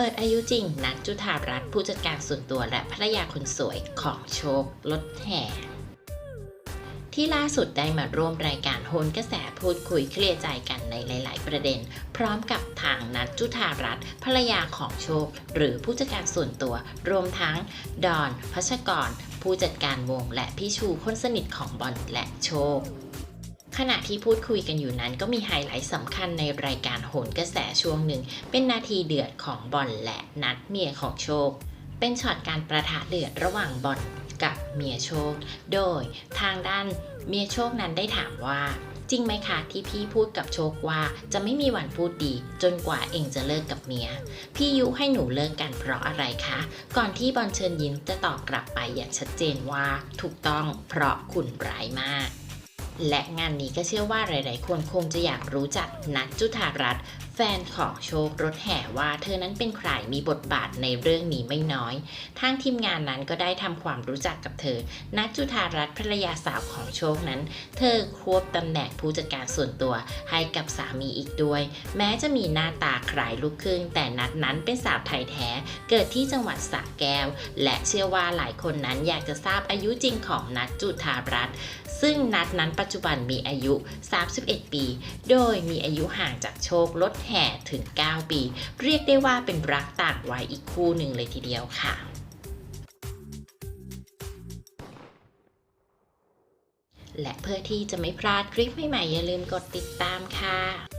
เปิดอายุจริง นัทจุธารัตน์ผู้จัดการส่วนตัวและภรรยาคนสวยของโชครถแห่ที่ล่าสุดได้มาร่วมรายการโหนกระแสพูดคุยเคลียร์ใจกันในหลาย ๆ ประเด็น พร้อมกับทางนัทจุธารัตน์ภรรยาของโชค หรือผู้จัดการส่วนตัว รวมทั้ง ดอนพัชกร ผู้จัดการวงและพี่ชูคนสนิทของบอลและโชค ขณะที่พูดคุยกันอยู่นั้นก็มีไฮไลท์สำคัญในรายการโหนกระแสช่วงหนึ่ง เป็นนาทีเดือดของบอลและนัดเมียของโชค เป็นช็อตการประทะเดือดระหว่างบอลกับเมียโชค โดยทางด้านเมียโชคนั้นได้ถามว่าจริงไหมคะที่พี่พูดกับโชคว่าจะไม่มีวันพูดดี จนกว่าเองจะเลิกกับเมีย พี่ยุให้หนูเลิกกันเพราะอะไรคะ ก่อนที่บอลเชิญยิ้มจะตอบกลับไปอย่างชัดเจนว่า ถูกต้องเพราะคุณร้ายมาก และงานนี้ก็เชื่อว่าหลาย ๆ คนคงจะอยากรู้จักนัทจุธารัตน์ แฟนของโชครถแห่ว่าเธอนั้นเป็นใครมีบทบาทในเรื่องนี้ไม่น้อย ทางทีมงานนั้นก็ได้ทำความรู้จักกับเธอ นัทจุธารัตน์ภรรยาสาวของโชคนั้น เธอควบตำแหน่งผู้จัดการส่วนตัวให้กับสามีอีกด้วย แม้จะมีหน้าตาคล้ายลูกครึ่ง แต่นัทนั้นเป็นสาวไทยแท้ เกิดที่จังหวัดสระแก้ว และเชื่อว่าหลายคนนั้นอยากจะทราบอายุจริงของนัทจุธารัตน์ซึ่งนัดนั้นปัจจุบันมีอายุ 31 ปี โดยมีอายุห่างจากโชครถแห่ถึง 9 ปี เรียกได้ว่าเป็นรักต่างวัยอีกคู่หนึ่งเลยทีเดียวค่ะและเพื่อที่จะไม่พลาดคลิปใหม่ๆอย่าลืมกดติดตามค่ะ